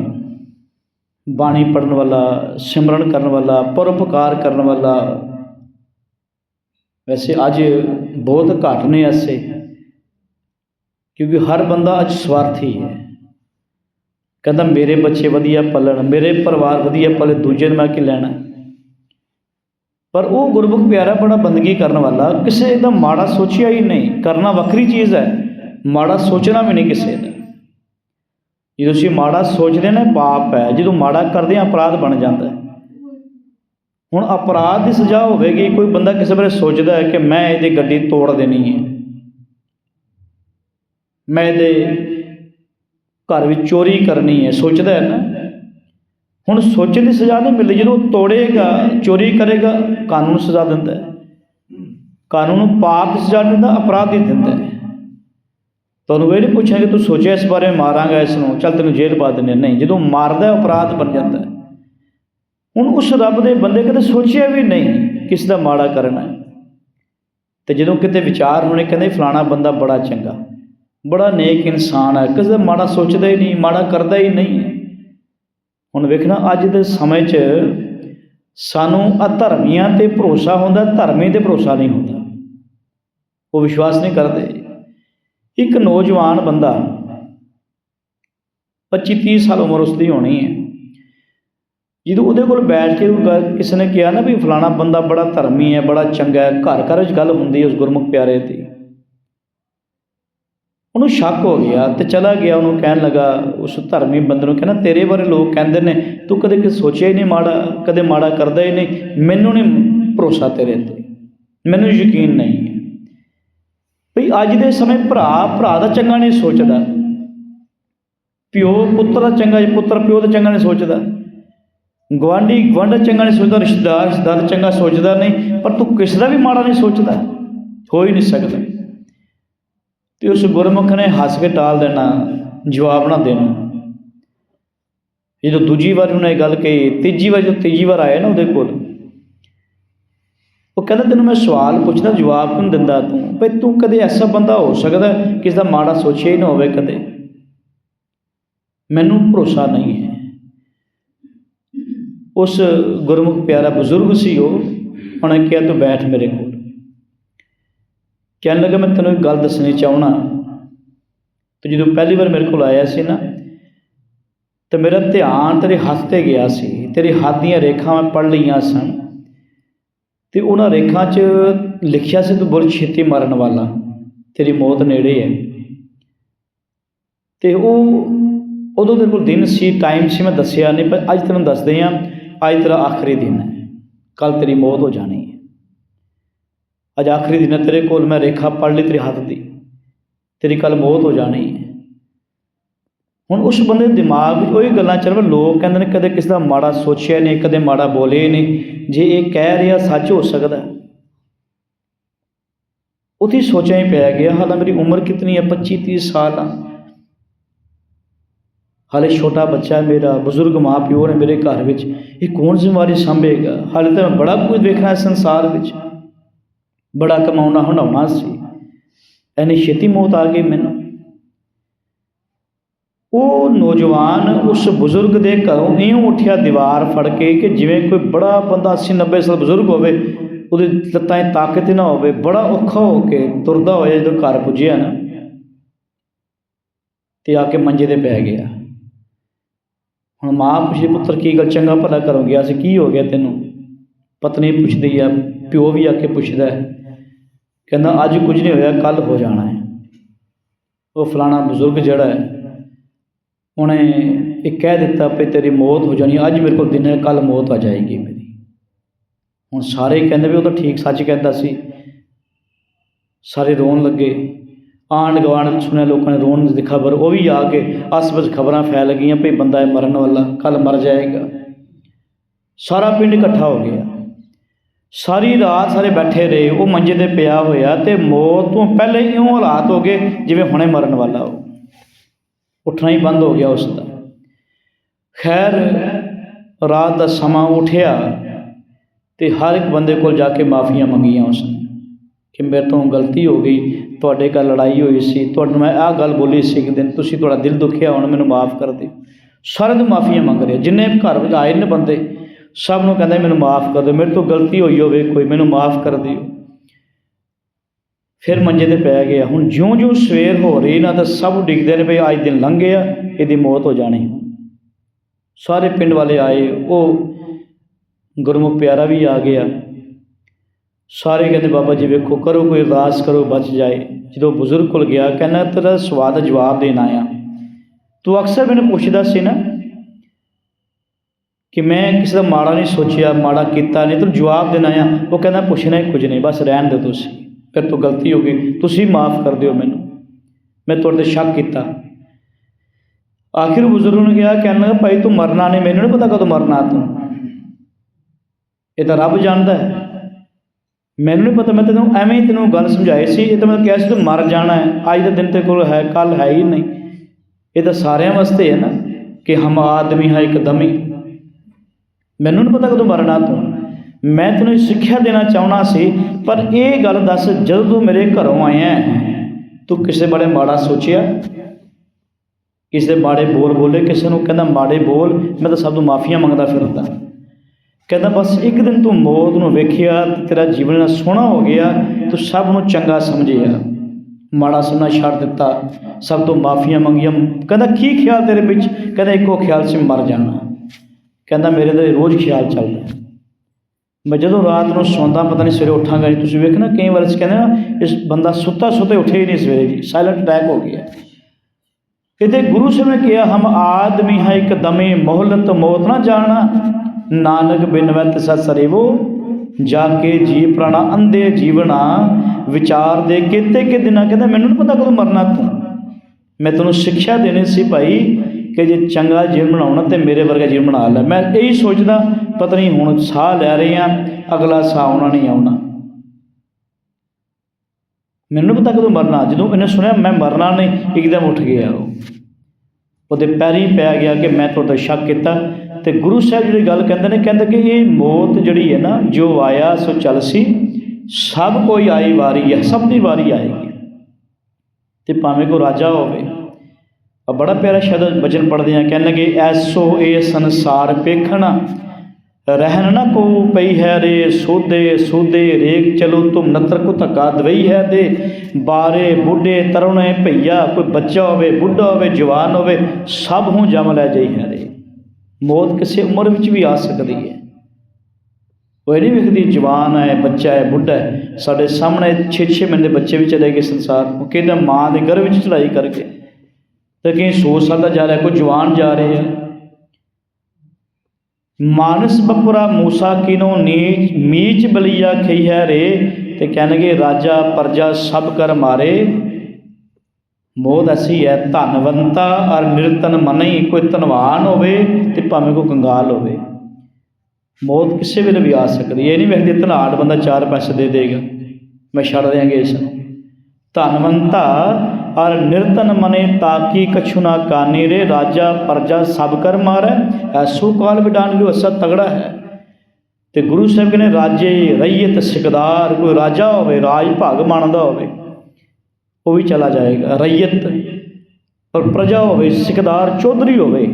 [SPEAKER 1] ਬਾਣੀ ਪੜਨ ਵਾਲਾ, ਸਿਮਰਨ ਕਰਨ ਵਾਲਾ, ਪਰਉਪਕਾਰ ਕਰਨ ਵਾਲਾ। ਵੈਸੇ ਅੱਜ ਬਹੁਤ ਘੱਟ ਨੇ ਐਸੇ, ਕਿਉਂਕਿ ਹਰ ਬੰਦਾ ਅੱਜ ਸਵਾਰਥੀ ਹੈ। ਕਹਿੰਦਾ, ਮੇਰੇ ਬੱਚੇ ਵਧੀਆ ਪਲਣ, ਮੇਰੇ ਪਰਿਵਾਰ ਵਧੀਆ ਪਲੇ, ਦੂਜੇ ਨੂੰ ਮੈਂ ਕੀ ਲੈਣਾ? ਪਰ ਉਹ ਗੁਰਮੁਖ ਪਿਆਰਾ ਬੜਾ ਬੰਦਗੀ ਕਰਨ ਵਾਲਾ, ਕਿਸੇ ਦਾ ਮਾੜਾ ਸੋਚਿਆ ਹੀ ਨਹੀਂ। ਕਰਨਾ ਵੱਖਰੀ ਚੀਜ਼ ਹੈ, ਮਾੜਾ ਸੋਚਣਾ ਵੀ ਨਹੀਂ ਕਿਸੇ ਦਾ। ਜਦੋਂ ਅਸੀਂ ਮਾੜਾ ਸੋਚਦੇ ਨੇ, ਪਾਪ ਹੈ, ਜਦੋਂ ਮਾੜਾ ਕਰਦੇ ਹਾਂ, ਅਪਰਾਧ ਬਣ ਜਾਂਦਾ ਹੈ। ਹੁਣ ਅਪਰਾਧ ਦੀ ਸਜ਼ਾ ਹੋਵੇਗੀ, ਕੋਈ ਬੰਦਾ ਕਿਸੇ ਬਾਰੇ ਸੋਚਦਾ ਹੈ ਕਿ ਮੈਂ ਇਹਦੀ ਗੱਡੀ ਤੋੜ ਦੇਣੀ ਹੈ। ਮੈਂ ਇਹਦੇ ਘਰ ਵਿੱਚ ਚੋਰੀ ਕਰਨੀ ਹੈ, ਸੋਚਦਾ ਹੈ ਨਾ। ਹੁਣ ਸੋਚਣ ਦੀ ਸਜ਼ਾ ਨਹੀਂ ਮਿਲਦੀ, ਜਦੋਂ ਤੋੜੇਗਾ, ਚੋਰੀ ਕਰੇਗਾ, ਕਾਨੂੰਨ ਸਜ਼ਾ ਦਿੰਦਾ ਹੈ। ਕਾਨੂੰਨ ਪਾਪ ਦੀ ਸਜ਼ਾ ਦਿੰਦਾ, ਅਪਰਾਧ ਦੀ ਦਿੰਦਾ ਤੁਹਾਨੂੰ ਇਹ ਨਹੀਂ ਪੁੱਛਿਆ ਕਿ ਤੂੰ ਸੋਚਿਆ ਇਸ ਬਾਰੇ ਮਾਰਾਂਗਾ ਇਸ ਨੂੰ, ਚੱਲ ਤੈਨੂੰ ਜੇਲ੍ਹ ਪਾ ਦਿੰਦੇ ਨਹੀਂ, ਜਦੋਂ ਮਾਰਦਾ ਅਪਰਾਧ ਬਣ ਜਾਂਦਾ ਹੈ। ਹੁਣ ਉਸ ਰੱਬ ਦੇ ਬੰਦੇ ਕਦੇ ਸੋਚਿਆ ਵੀ ਨਹੀਂ ਕਿਸ ਦਾ ਮਾੜਾ ਕਰਨਾ ਹੈ। ਤੇ ਜਦੋਂ ਕਿਤੇ ਵਿਚਾਰ ਹੋਣੇ, ਕਹਿੰਦੇ ਫਲਾਣਾ ਬੰਦਾ ਬੜਾ ਚੰਗਾ, ਬੜਾ ਨੇਕ ਇਨਸਾਨ ਹੈ, ਕਿਸੇ ਦਾ ਮਾੜਾ ਸੋਚਦਾ ਹੀ ਨਹੀਂ, ਮਾੜਾ ਕਰਦਾ ਹੀ ਨਹੀਂ ਹੁਣ ਵੇਖਣਾ ਅੱਜ ਦੇ ਸਮੇਂ 'ਚ ਸਾਨੂੰ ਅਧਰਮੀਆਂ ਤੇ ਭਰੋਸਾ ਹੁੰਦਾ, ਧਰਮੀ ਤੇ ਭਰੋਸਾ ਨਹੀਂ ਹੁੰਦਾ। ਉਹ ਵਿਸ਼ਵਾਸ ਨਹੀਂ ਕਰਦੇ। ਇੱਕ ਨੌਜਵਾਨ ਬੰਦਾ 25 30 ਸਾਲ ਉਮਰ ਉਸਦੀ ਹੋਣੀ ਹੈ। ਜਦੋਂ ਉਹਦੇ ਕੋਲ ਬੈਠ ਕੇ ਕਿਸੇ ਨੇ ਕਿਹਾ ਨਾ ਵੀ ਫਲਾਣਾ ਬੰਦਾ ਬੜਾ ਧਰਮੀ ਹੈ, ਬੜਾ ਚੰਗਾ ਹੈ, ਘਰ ਘਰ ਵਿੱਚ ਗੱਲ ਹੁੰਦੀ ਹੈ ਉਸ ਗੁਰਮੁਖ ਪਿਆਰੇ ਦੀ। ਉਹਨੂੰ ਸ਼ੱਕ ਹੋ ਗਿਆ ਤੇ ਚਲਾ ਗਿਆ, ਉਹਨੂੰ ਕਹਿਣ ਲੱਗਾ, ਉਸ ਧਰਮੀ ਬੰਦੇ ਨੂੰ ਕਹਿੰਦਾ, ਤੇਰੇ ਬਾਰੇ ਲੋਕ ਕਹਿੰਦੇ ਨੇ, ਤੂੰ ਕਦੇ ਕਿ ਸੋਚਿਆ ਹੀ ਨਹੀਂ ਮਾੜਾ, ਕਦੇ ਮਾੜਾ ਕਰਦਾ ਹੀ ਨਹੀਂ, ਮੈਨੂੰ ਨਹੀਂ ਭਰੋਸਾ ਤੇਰੇ ਤੇ, ਮੈਨੂੰ ਯਕੀਨ ਨਹੀਂ। ਭਈ ਅੱਜ ਦੇ ਸਮੇਂ ਭਰਾ ਭਰਾ ਦਾ ਚੰਗਾ ਨਹੀਂ ਸੋਚਦਾ। ਪਿਓ ਪੁੱਤਰ ਦਾ ਚੰਗਾ ਪੁੱਤਰ, ਪਿਓ ਦਾ ਚੰਗਾ ਨਹੀਂ ਸੋਚਦਾ। ਗਵਾਂਢੀ ਗਵਾਂਢ ਚੰਗਾ ਨਹੀਂ ਸੋਚਦਾ, ਰਿਸ਼ਤੇਦਾਰ ਰਿਸ਼ਤੇਦਾਰ ਚੰਗਾ ਸੋਚਦਾ ਨਹੀਂ, ਪਰ ਤੂੰ ਕਿਸ ਦਾ ਵੀ ਮਾੜਾ ਨਹੀਂ ਸੋਚਦਾ। ਹੋ ਹੀ ਨਹੀਂ ਸਕਦਾ। ਤੇ ਉਸ ਗੁਰਮੁਖ ਨੇ ਹੱਸ ਕੇ ਟਾਲ ਦੇਣਾ, ਜਵਾਬ ਨਾ ਦੇਣਾ। ਜਦੋਂ ਦੂਜੀ ਵਾਰ ਉਹਨੇ ਇਹ ਗੱਲ ਕਹੀ, ਤੀਜੀ ਵਾਰ, ਜਦੋਂ ਤੀਜੀ ਵਾਰ ਆਇਆ ਨਾ ਉਹਦੇ ਕੋਲ ਉਹ ਕਹਿੰਦਾ, ਤੈਨੂੰ ਮੈਂ ਸਵਾਲ ਪੁੱਛਦਾ, ਜਵਾਬ ਕਿਉਂ ਦਿੰਦਾ ਤੂੰ? ਭਈ ਤੂੰ ਕਦੇ ਐਸਾ ਬੰਦਾ ਹੋ ਸਕਦਾ ਹੈ ਕਿਸ ਦਾ ਮਾੜਾ ਸੋਚਿਆ ਹੀ ਨਾ ਹੋਵੇ ਕਦੇ? ਮੈਨੂੰ ਭਰੋਸਾ ਨਹੀਂ ਹੈ। ਉਸ ਗੁਰਮੁਖ ਪਿਆਰਾ ਬਜ਼ੁਰਗ ਸੀ ਉਹ? ਉਹਨੇ ਕਿਹਾ, ਤੂੰ ਬੈਠ ਮੇਰੇ ਕੋਲ। ਕਹਿਣ ਲੱਗਾ, ਮੈਂ ਤੈਨੂੰ ਇੱਕ ਗੱਲ ਦੱਸਣੀ ਚਾਹਣਾ ਤੇ ਜਦੋਂ ਪਹਿਲੀ ਵਾਰ ਮੇਰੇ ਕੋਲ ਆਇਆ ਸੀ ਨਾ, ਤੇ ਮੇਰਾ ਧਿਆਨ ਤੇਰੇ ਹੱਥ ਤੇ ਗਿਆ ਸੀ। ਤੇਰੇ ਹੱਥ ਦੀਆਂ ਰੇਖਾਵਾਂ ਮੈਂ ਪੜ੍ਹ ਲਈਆਂ ਸਨ। ਤੇ ਉਹਨਾਂ ਰੇਖਾਂ 'ਚ ਲਿਖਿਆ ਸੀ ਤੂੰ ਬੜੀ ਛੇਤੀ ਮਰਨ ਵਾਲਾ ਤੇਰੀ ਮੌਤ ਨੇੜੇ ਹੈ। ਤੇ ਉਹ ਉਦੋਂ ਤੇਰੇ ਕੋਲ ਦਿਨ ਸੀ ਟਾਈਮ ਸੀ ਮੈਂ ਦੱਸਿਆ ਨਹੀਂ ਪਰ ਅੱਜ ਤੈਨੂੰ ਦੱਸਦੇ ਹਾਂ ਅੱਜ ਤੇਰਾ ਆਖਰੀ ਦਿਨ ਹੈ। ਕੱਲ ਤੇਰੀ ਮੌਤ ਹੋ ਜਾਣੀ ਹੈ। ਅੱਜ ਆਖਰੀ ਦਿਨ ਹੈ ਤੇਰੇ ਕੋਲ ਮੈਂ ਰੇਖਾ ਪੜ੍ਹ ਲਈ ਤੇਰੇ ਹੱਥ ਦੀ। ਤੇਰੀ ਕੱਲ ਮੌਤ ਹੋ ਜਾਣੀ ਹੈ। ਹੁਣ ਉਸ ਬੰਦੇ ਦੇ ਦਿਮਾਗ ਵਿੱਚ ਉਹੀ ਗੱਲਾਂ ਚੱਲ ਲੋਕ ਕਹਿੰਦੇ ਨੇ ਕਦੇ ਕਿਸੇ ਦਾ ਮਾੜਾ ਸੋਚਿਆ ਨਹੀਂ, ਕਦੇ ਮਾੜਾ ਬੋਲੇ ਨਹੀਂ। ਜੇ ਇਹ ਕਹਿ ਰਿਹਾ ਸੱਚ ਹੋ ਸਕਦਾ ਹੈ। ਉਹਦੀ ਸੋਚਾਂ ਹੀ ਪੈ ਗਿਆ ਹਾਲਾਂ ਮੇਰੀ ਉਮਰ ਕਿਤਨੀ ਹੈ? 25 30 ਸਾਲ ਆ। ਹਾਲੇ ਛੋਟਾ ਬੱਚਾ ਮੇਰਾ, ਬਜ਼ੁਰਗ ਮਾਂ ਪਿਓ ਨੇ ਮੇਰੇ ਘਰ ਵਿੱਚ। ਇਹ ਕੌਣ ਜ਼ਿੰਮੇਵਾਰੀ ਸੰਭੇਗਾ? ਹਾਲੇ ਤਾਂ ਮੈਂ ਬੜਾ ਕੁਝ ਦੇਖਣਾ ਹੈ ਸੰਸਾਰ ਵਿੱਚ। ਬੜਾ ਕਮਾਉਣਾ ਹੰਡਾਉਣਾ ਸੀ। ਐਨੀ ਛੇਤੀ ਮੌਤ ਆ ਗਈ ਮੈਨੂੰ। ਉਹ ਨੌਜਵਾਨ ਉਸ ਬਜ਼ੁਰਗ ਦੇ ਘਰੋਂ ਇਉਂ ਉੱਠਿਆ ਦੀਵਾਰ ਫੜ ਕੇ ਕਿ ਜਿਵੇਂ ਕੋਈ ਬੜਾ ਬੰਦਾ 80 90 ਸਾਲ ਬਜ਼ੁਰਗ ਹੋਵੇ, ਉਹਦੀ ਲੱਤਾਂ 'ਚ ਤਾਕਤ ਨਾ ਹੋਵੇ, ਬੜਾ ਔਖਾ ਹੋ ਕੇ ਤੁਰਦਾ ਹੋਇਆ ਜਦੋਂ ਘਰ ਪੁੱਜਿਆ ਨਾ, ਤੇ ਆ ਕੇ ਮੰਜੇ ਤੇ ਪੈ ਗਿਆ। ਹੁਣ ਮਾਂ ਪੁੱਛੇ ਪੁੱਤਰ, ਕੀ ਗੱਲ ਚੰਗਾ ਭਲਾ ਕਰੋ ਗਿਆ ਸੀ? ਕੀ ਹੋ ਗਿਆ ਤੈਨੂੰ? ਪਤਨੀ ਪੁੱਛਦੀ ਆ, ਪਿਓ ਵੀ ਆ ਕੇ ਪੁੱਛਦਾ ਹੈ। ਕਹਿੰਦਾ, ਅੱਜ ਕੁਝ ਨਹੀਂ ਹੋਇਆ ਕੱਲ ਹੋ ਜਾਣਾ ਹੈ। ਉਹ ਫਲਾਣਾ ਬਜ਼ੁਰਗ ਜਿਹੜਾ ਹੈ ਉਹਨੇ ਇਹ ਕਹਿ ਦਿੱਤਾ ਵੀ ਤੇਰੀ ਮੌਤ ਹੋ ਜਾਣੀ, ਅੱਜ ਮੇਰੇ ਕੋਲ ਦਿਨ ਹੈ ਕੱਲ ਮੌਤ ਆ ਜਾਏਗੀ ਮੇਰੀ। ਹੁਣ ਸਾਰੇ ਕਹਿੰਦੇ ਵੀ ਉਹ ਤਾਂ ਠੀਕ ਸੱਚ ਕਹਿੰਦਾ ਸੀ। ਸਾਰੇ ਰੋਣ ਲੱਗੇ। ਆਂਢ ਗੁਆਂਢ ਸੁਣਿਆ ਲੋਕਾਂ ਨੇ ਰੋਣ ਦੀ ਖਬਰ, ਉਹ ਵੀ ਆ ਕੇ ਆਸ-ਪਾਸ ਖਬਰਾਂ ਫੈਲ ਗਈਆਂ ਵੀ ਬੰਦਾ ਇਹ ਮਰਨ ਵਾਲਾ ਕੱਲ ਮਰ ਜਾਏਗਾ। ਸਾਰਾ ਪਿੰਡ ਇਕੱਠਾ ਹੋ ਗਿਆ। ਸਾਰੀ ਰਾਤ ਸਾਰੇ ਬੈਠੇ ਰਹੇ, ਉਹ ਮੰਜੇ ਤੇ ਪਿਆ ਹੋਇਆ ਤੇ ਮੌਤ ਤੋਂ ਪਹਿਲੇ ਹੀ ਇਉਂ ਹਾਲਾਤ ਹੋ ਗਏ, ਜਿਵੇਂ ਹੁਣੇ ਮਰਨ ਵਾਲਾ ਹੋ। ਉੱਠਣਾ ਹੀ ਬੰਦ ਹੋ ਗਿਆ ਉਸ ਦਾ। ਖੈਰ, ਰਾਤ ਦਾ ਸਮਾਂ ਉਠਿਆ ਤੇ ਹਰ ਇੱਕ ਬੰਦੇ ਕੋਲ ਜਾ ਕੇ ਮਾਫੀਆਂ ਮੰਗੀਆਂ ਉਸਨੇ ਕਿ ਮੇਰੇ ਤੋਂ ਗਲਤੀ ਹੋ ਗਈ, ਤੁਹਾਡੇ ਨਾਲ ਲੜਾਈ ਹੋਈ ਸੀ, ਤੁਹਾਨੂੰ ਮੈਂ ਆਹ ਗੱਲ ਬੋਲੀ ਸੀ ਇੱਕ ਦਿਨ, ਤੁਸੀਂ ਤੁਹਾਡਾ ਦਿਲ ਦੁਖਿਆ, ਹੁਣ ਮੈਨੂੰ ਮਾਫ ਕਰ ਦਿਓ। ਸਾਰਿਆਂ ਤੋਂ ਮਾਫੀਆਂ ਮੰਗ ਰਹੇ ਜਿੰਨੇ ਘਰ ਵਿੱਚ ਆਏ ਨੇ ਬੰਦੇ, ਸਭ ਨੂੰ ਕਹਿੰਦੇ ਮੈਨੂੰ ਮਾਫ ਕਰ ਦਿਓ, ਮੇਰੇ ਤੋਂ ਗਲਤੀ ਹੋਈ ਹੋਵੇ ਕੋਈ, ਮੈਨੂੰ ਮਾਫ ਕਰ ਦਿਓ। ਫਿਰ ਮੰਜੇ ਤੇ ਪੈ ਗਿਆ। ਹੁਣ ਜਿਉਂ-ਜਿਉਂ ਸਵੇਰ ਹੋ ਰਹੀ ਨਾ ਤਾਂ ਸਭ ਡਿੱਗਦੇ ਨੇ ਵੀ ਅੱਜ ਦਿਨ ਲੰਘ ਗਿਆ ਇਹਦੀ ਮੌਤ ਹੋ ਜਾਣੀ। ਸਾਰੇ ਪਿੰਡ ਵਾਲੇ ਆਏ, ਉਹ ਗੁਰਮੁਖ ਪਿਆਰਾ ਵੀ ਆ ਗਿਆ। ਸਾਰੇ ਕਹਿੰਦੇ, ਬਾਬਾ ਜੀ ਵੇਖੋ, ਕਰੋ ਕੋਈ ਅਰਦਾਸ, ਕਰੋ ਬਚ ਜਾਏ। ਜਦੋਂ ਬਜ਼ੁਰਗ ਕੋਲ ਗਿਆ, ਕਹਿੰਦਾ, ਤੇਰਾ ਸਵਾਲ ਦਾ ਜਵਾਬ ਦੇਣ ਆਇਆ। ਤੂੰ ਅਕਸਰ ਮੈਨੂੰ ਪੁੱਛਦਾ ਸੀ ਨਾ ਕਿ ਮੈਂ ਕਿਸੇ ਦਾ ਮਾੜਾ ਨਹੀਂ ਸੋਚਿਆ, ਮਾੜਾ ਕੀਤਾ ਨਹੀਂ ਤੂੰ ਜਵਾਬ ਦੇਣ ਆਇਆ। ਉਹ ਕਹਿੰਦਾ, ਪੁੱਛਣਾ ਹੀ ਕੁਝ ਨਹੀਂ, ਬਸ ਰਹਿਣ ਦਿਓ ਤੁਸੀਂ। ਫਿਰ ਤੋਂ ਗਲਤੀ ਹੋ ਗਈ। ਤੁਸੀਂ ਮਾਫ ਕਰ ਦਿਓ ਮੈਨੂੰ। ਮੈਂ ਤੁਹਾਡੇ ਤੇ ਸ਼ੱਕ ਕੀਤਾ। ਆਖਿਰ ਬਜ਼ੁਰਗ ਨੇ ਕਿਹਾ, ਕਹਿਣ ਲੱਗਾ, ਭਾਈ, ਤੂੰ ਮਰਨਾ ਨਹੀਂ। ਮੈਨੂੰ ਨਹੀਂ ਪਤਾ ਕਦੋਂ ਮਰਨਾ ਤੂੰ। ਇਹ ਤਾਂ ਰੱਬ ਜਾਣਦਾ ਹੈ। ਮੈਨੂੰ ਨਹੀਂ ਪਤਾ, ਮੈਂ ਤੈਨੂੰ ਐਵੇਂ ਹੀ ਤੈਨੂੰ ਗੱਲ ਸਮਝਾਈ ਸੀ। ਇਹ ਤਾਂ ਮੈਂ ਕਿਹਾ ਸੀ, ਤੂੰ ਮਰ ਜਾਣਾ ਹੈ। ਅੱਜ ਦੇ ਦਿਨ ਤੇ ਕੋਲ ਹੈ ਕੱਲ ਹੈ ਹੀ ਨਹੀਂ। ਇਹ ਤਾਂ ਸਾਰਿਆਂ ਵਾਸਤੇ ਹੈ ਨਾ ਕਿ ਹਮ ਆਦਮੀ ਹਾਂ ਇੱਕਦਮ ਹੀ। ਮੈਨੂੰ ਨਹੀਂ ਪਤਾ ਕਦੋਂ ਮਰਨਾ ਤੂੰ। ਮੈਂ ਤੈਨੂੰ ਸਿੱਖਿਆ ਦੇਣਾ ਚਾਹਣਾ ਸੀ, ਪਰ ਇਹ ਗੱਲ ਦੱਸ ਜਦੋਂ ਤੂੰ ਮੇਰੇ ਘਰੋਂ ਆਇਆ ਤੂੰ ਕਿਸੇ ਬਾਰੇ ਮਾੜਾ ਸੋਚਿਆ? ਕਿਸੇ ਦੇ ਮਾੜੇ ਬੋਲ ਬੋਲੇ, ਕਿਸੇ ਨੂੰ ਕਹਿੰਦਾ ਮਾੜੇ ਬੋਲ, ਮੈਂ ਤਾਂ ਸਭ ਤੋਂ ਮਾਫੀਆਂ ਮੰਗਦਾ ਫਿਰਦਾ। ਕਹਿੰਦਾ ਬਸ ਇੱਕ ਦਿਨ ਤੂੰ ਮੌਤ ਨੂੰ ਵੇਖਿਆ ਤੇਰਾ ਜੀਵਨ ਇੰਨਾ ਸੋਹਣਾ ਹੋ ਗਿਆ, ਤੂੰ ਸਭ ਨੂੰ ਚੰਗਾ ਸਮਝਿਆ। ਮਾੜਾ ਸਮਝਣਾ ਛੱਡ ਦਿੱਤਾ, ਸਭ ਤੋਂ ਮਾਫੀਆਂ ਮੰਗੀਆਂ। ਕਹਿੰਦਾ, ਕੀ ਖਿਆਲ ਤੇਰੇ ਵਿੱਚ? ਕਹਿੰਦਾ, ਇੱਕੋ ਖਿਆਲ ਸੀ ਮਰ ਜਾਣਾ। ਕਹਿੰਦਾ, ਮੇਰੇ ਤਾਂ ਰੋਜ਼ ਖਿਆਲ ਚੱਲਦਾ ਮੈਂ ਜਦੋਂ ਰਾਤ ਨੂੰ ਸੌਂਦਾ, ਪਤਾ ਨਹੀਂ ਸਵੇਰੇ ਉੱਠਾਂਗਾ ਜੀ। ਤੁਸੀਂ ਵੇਖਣਾ, ਕਈ ਵਾਰ ਅਸੀਂ ਕਹਿੰਦੇ ਨਾ, ਇਸ ਬੰਦਾ ਸੁੱਤਾ ਸੁੱਤੇ ਉੱਠੇ ਹੀ ਨਹੀਂ ਸਵੇਰੇ ਜੀ। ਸਾਇਲੈਂਟ ਅਟੈਕ ਹੋ ਗਿਆ। ਇਹਦੇ ਗੁਰੂ ਸਾਹਿਬ ਨੇ ਕਿਹਾ, ਹਮ ਆਦਮੀ ਹੈ ਇੱਕ ਦਮੇ, ਮੋਹਲਤ ਮੌਤ ਨਾ ਜਾਣਾ ਨਾਨਕ ਬਿਨਵੰਤ ਸਤ ਸਰੇਵੋ, ਜਾ ਕੇ ਜੀ ਪ੍ਰਾਣਾ ਅੰਦੇ ਜੀਵਨਾ। ਵਿਚਾਰ ਦੇ ਕਿਤੇ ਕਿ ਦਿਨਾਂ ਕਹਿੰਦਾ ਮੈਨੂੰ ਨਹੀਂ ਪਤਾ ਕਦੋਂ ਮਰਨਾ ਤੂੰ। ਮੈਂ ਤੈਨੂੰ ਸਿੱਖਿਆ ਦੇਣੀ ਸੀ ਭਾਈ ਕਿ ਜੇ ਚੰਗਾ ਜੀਵਨ ਬਣਾਉਣਾ ਤੇ ਮੇਰੇ ਵਰਗਾ ਜੀਵਨ ਬਣਾ ਲੈ। ਮੈਂ ਇਹੀ ਸੋਚਦਾ, ਪਤਾ ਨਹੀਂ ਹੁਣ ਸਾਹ ਲੈ ਰਹੇ ਆ ਅਗਲਾ ਸਾਹ ਆਉਣਾ ਨਹੀਂ ਆਉਣਾ। ਮੈਨੂੰ ਪਤਾ ਕਦੋਂ ਮਰਨਾ। ਜਦੋਂ ਇਹਨੇ ਸੁਣਿਆ, ਮੈਂ ਮਰਨਾ ਨਹੀਂ, ਇੱਕਦਮ ਉੱਠ ਗਿਆ ਉਹ। ਉਹਦੇ ਪੈਰੀ ਪੈ ਗਿਆ ਕਿ ਮੈਂ ਤੁਹਾਡਾ ਸ਼ੱਕ ਕੀਤਾ। ਤੇ ਗੁਰੂ ਸਾਹਿਬ ਜਿਹੜੀ ਗੱਲ ਕਹਿੰਦੇ ਨੇ, ਕਹਿੰਦੇ ਕਿ ਇਹ ਮੌਤ ਜਿਹੜੀ ਹੈ ਨਾ, ਜੋ ਆਇਆ, ਸੋ ਚੱਲ ਸੀ। ਸਭ ਕੋਈ ਆਈ ਵਾਰੀ ਹੈ, ਸਭ ਦੀ ਵਾਰੀ ਆਏਗੀ। ਤੇ ਭਾਵੇਂ ਕੋ ਰਾਜਾ ਹੋਵੇ ਆ ਬੜਾ ਪਿਆਰਾ ਸ਼ਬਦ ਬਚਨ ਪੜਦੇ ਆ ਕਹਿਣਗੇ ਐਸੋ ਇਹ ਸੰਸਾਰ ਪੇਖਣਾ ਰਹਿਣ ਨਾ ਕੋ ਪਈ ਹੈ ਰੇ ਸੋਦੇ ਸੋਦੇ ਰੇਕ ਚਲੋ ਤੁਮ ਨਤਰ ਕੋ ਧੱਕਾ ਦਵਈ ਹੈ ਦੇ ਬਾਰੇ ਬੁੱਢੇ ਤਰੁਣੇ ਭਈਆ, ਕੋਈ ਬੱਚਾ ਹੋਵੇ, ਬੁੱਢਾ ਹੋਵੇ, ਜਵਾਨ ਹੋਵੇ, ਸਭ ਨੂੰ ਜਮ ਲੈ ਜਾਈ ਹੈ ਰੇ। ਮੌਤ ਕਿਸੇ ਉਮਰ ਵਿੱਚ ਵੀ ਆ ਸਕਦੀ ਹੈ। ਉਹ ਇਹ ਨਹੀਂ ਵੇਖਦੀ, ਜਵਾਨ ਹੈ, ਬੱਚਾ ਹੈ, ਬੁੱਢਾ ਹੈ, ਸਾਡੇ ਸਾਹਮਣੇ 6-6 ਮਹੀਨੇ ਬੱਚੇ ਵੀ ਚਲੇ ਗਏ ਸੰਸਾਰ ਉਹ ਕਹਿੰਦਾ ਮਾਂ ਦੇ ਗਰਭ ਵਿੱਚ ਚੜਾਈ ਕਰਕੇ। ਤੇ ਕਈ 100 ਸਾਲ ਦਾ ਜਾ ਰਿਹਾ, ਕੋਈ ਜਵਾਨ ਜਾ ਰਹੇ ਆ ਮਾਨਸ ਬਪੁਰਾ ਮੂਸਾ ਕਿਨੋ ਨੀਚ, ਮੀਚ ਬਲੀਆ ਖਈ ਹੈ ਰੇ, ਤੇ ਕਹਿਣਗੇ, ਰਾਜਾ ਪਰਜਾ ਸਭ ਕਰ ਮਾਰੇ। ਮੋਹ ਐਸੀ ਹੈ, ਧਨਵੰਤਾ ਔਰ ਨਿਰਤਨ ਮਨਈ, ਕੋਈ ਧਨਵਾਨ ਹੋਵੇ ਤੇ ਭਾਵੇਂ ਕੋਈ ਕੰਗਾਲ ਹੋਵੇ। ਮੌਤ ਕਿਸੇ ਵੇਲੇ ਵੀ ਆ ਸਕਦੀ ਇਹ ਨਹੀਂ ਵੇਖਦੇ, ਧਨਾੜ ਬੰਦਾ ਚਾਰ ਪੈਸੇ ਦੇ ਦੇਗਾ। ਮੈਂ ਛੱਡ ਦਿਆਂਗੇ ਇਸ ਨੂੰ। ਧਨਵੰਤਾ ਔਰ ਨਿਰਤਨ ਮਨੇ ਤਾਕੀ ਕਛੁ ਨਾ ਕਾਨੀ ਰੇ, ਰਾਜਾ ਪਰਜਾ ਸਭ ਕਰ ਮਾਰੈ। ਐਸੋ ਕਾਲ ਵਿਡਾਨ ਲਿਓ, ਅਸਾ ਤਗੜਾ ਹੈ। ਤੇ ਗੁਰੂ ਸਾਹਿਬ ਕਹਿੰਦੇ, ਰਾਜੇ ਰਈਅਤ ਸਿਕਦਾਰ, ਕੋਈ ਰਾਜਾ ਹੋਵੇ, ਰਾਜ ਭਾਗ ਮੰਨਦਾ ਹੋਵੇ, ਉਹ ਵੀ ਚਲਾ ਜਾਏਗਾ। ਰਈਅਤ ਔਰ ਪ੍ਰਜਾ ਹੋਵੇ, ਸਿਕਦਾਰ ਚੌਧਰੀ ਹੋਵੇ।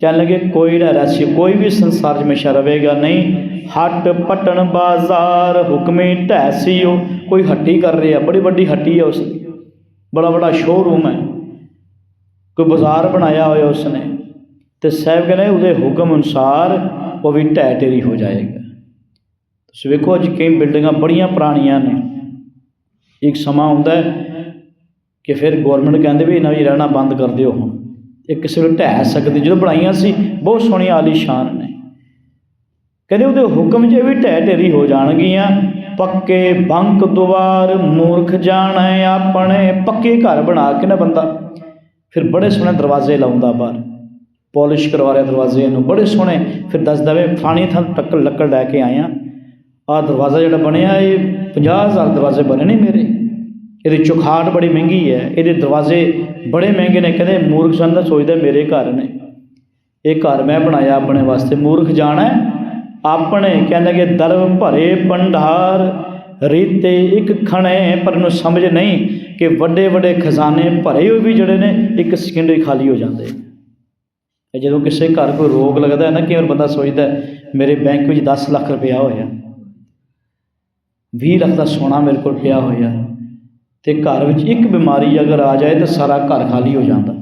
[SPEAKER 1] ਕਹਿਣ ਲੱਗੇ, ਕੋਈ ਨਾ ਰਹਿਸੀ ਕੋਈ ਵੀ ਸੰਸਾਰ 'ਚ ਹਮੇਸ਼ਾ ਰਹੇਗਾ ਨਹੀਂ। ਹੱਟ ਪਟਣ ਬਾਜ਼ਾਰ, ਹੁਕਮੇ ਢੈਸੀਓ ਕੋਈ ਹੱਟੀ ਕਰ ਰਿਹਾ, ਬੜੀ ਵੱਡੀ ਹੱਟੀ ਹੈ ਉਸ ਦੀ। ਬੜਾ ਬੜਾ ਸ਼ੋਰੂਮ ਹੈ। ਕੋਈ ਬਾਜ਼ਾਰ ਬਣਾਇਆ ਹੋਇਆ ਉਸਨੇ, ਤੇ ਸਾਹਿਬ ਕਹਿੰਦੇ ਉਹਦੇ ਹੁਕਮ ਅਨੁਸਾਰ ਉਹ ਵੀ ਢਹਿ ਢੇਰੀ ਹੋ ਜਾਏਗਾ। ਤੁਸੀਂ ਵੇਖੋ ਅੱਜ ਕਈ ਬਿਲਡਿੰਗਾਂ ਬੜੀਆਂ ਪੁਰਾਣੀਆਂ ਨੇ। ਇੱਕ ਸਮਾਂ ਹੁੰਦਾ ਕਿ ਫਿਰ ਗਵਰਨਮੈਂਟ ਕਹਿੰਦੇ ਵੀ ਇਹਨਾਂ ਵੀ ਰਹਿਣਾ ਬੰਦ ਕਰ ਦਿਓ ਹੁਣ। ਇਹ ਕਿਸੇ ਵੇਲੇ ਢਹਿ ਸਕਦੀ, ਜਦੋਂ ਬਣਾਈਆਂ ਸੀ, ਬਹੁਤ ਸੋਹਣੀਆਂ ਆਲੀਸ਼ਾਨ ਨੇ। ਕਹਿੰਦੇ ਉਹਦੇ ਹੁਕਮ 'ਚ ਵੀ ਢਹਿ ਢੇਰੀ ਹੋ ਜਾਣਗੀਆਂ। ਪੱਕੇ ਬੰਕ ਦੁਆਰ, ਮੂਰਖ ਜਾਣੈ ਆਪਣੇ। ਪੱਕੇ ਘਰ ਬਣਾ ਕੇ ਨਾ ਬੰਦਾ? ਫਿਰ ਬੜੇ ਸੋਹਣੇ ਦਰਵਾਜ਼ੇ ਲਾਉਂਦਾ ਬਾਹਰ। ਪਾਲਿਸ਼ ਕਰਵਾ ਰਿਹਾ ਦਰਵਾਜ਼ੇ ਨੂੰ। ਬੜੇ ਸੋਹਣੇ। ਫਿਰ ਦੱਸਦਾ ਵੇ ਫਾਣੀ ਥਾਂ ਟੱਕਰ ਲੱਕੜ ਲੈ ਕੇ ਆਇਆ। ਆਹ ਦਰਵਾਜ਼ਾ ਜਿਹੜਾ ਬਣਿਆ, ਇਹ 50000 ਦਰਵਾਜ਼ੇ ਬਣੇ ਨੇ ਮੇਰੇ। ਇਹਦੀ ਚੁਖਾਟ ਬੜੀ ਮਹਿੰਗੀ ਹੈ। ਇਹਦੇ ਦਰਵਾਜ਼ੇ ਬੜੇ ਮਹਿੰਗੇ ਨੇ। ਕਹਿੰਦੇ ਮੂਰਖ ਜਨ ਸੋਚਦਾ ਮੇਰੇ ਘਰ ਨੇ। ਇਹ ਘਰ ਮੈਂ ਬਣਾਇਆ ਆਪਣੇ ਵਾਸਤੇ। ਮੂਰਖ ਜਾਣਾ ਆਪਣੇ ਕਹਿੰਦੇ ਕਿ ਦਰਬ ਭਰੇ ਭੰਡਾਰ, ਰੀਤੇ ਇੱਕ ਖਣੇ, ਪਰ ਨੂੰ ਸਮਝ ਨਹੀਂ ਕਿ ਵੱਡੇ ਵੱਡੇ ਖਜ਼ਾਨੇ ਭਰੇ ਹੋਏ ਵੀ ਜਿਹੜੇ ਨੇ, ਇੱਕ ਸਕਿੰਡ ਹੀ ਖਾਲੀ ਹੋ ਜਾਂਦੇ ਨੇ। ਜਦੋਂ ਕਿਸੇ ਘਰ ਕੋਈ ਰੋਗ ਲੱਗਦਾ ਹੈ ਨਾ ਕਿ ਵਾਰ ਬੰਦਾ ਸੋਚਦਾ ਮੇਰੇ ਬੈਂਕ ਵਿੱਚ 10 ਲੱਖ ਰੁਪਇਆ ਹੋਇਆ। 20 ਲੱਖ ਦਾ ਸੋਨਾ ਮੇਰੇ ਕੋਲ ਪਿਆ ਹੋਇਆ। ਤੇ ਘਰ ਵਿੱਚ ਇੱਕ ਬਿਮਾਰੀ ਅਗਰ ਆ ਜਾਏ ਤਾਂ ਸਾਰਾ ਘਰ ਖਾਲੀ ਹੋ ਜਾਂਦਾ।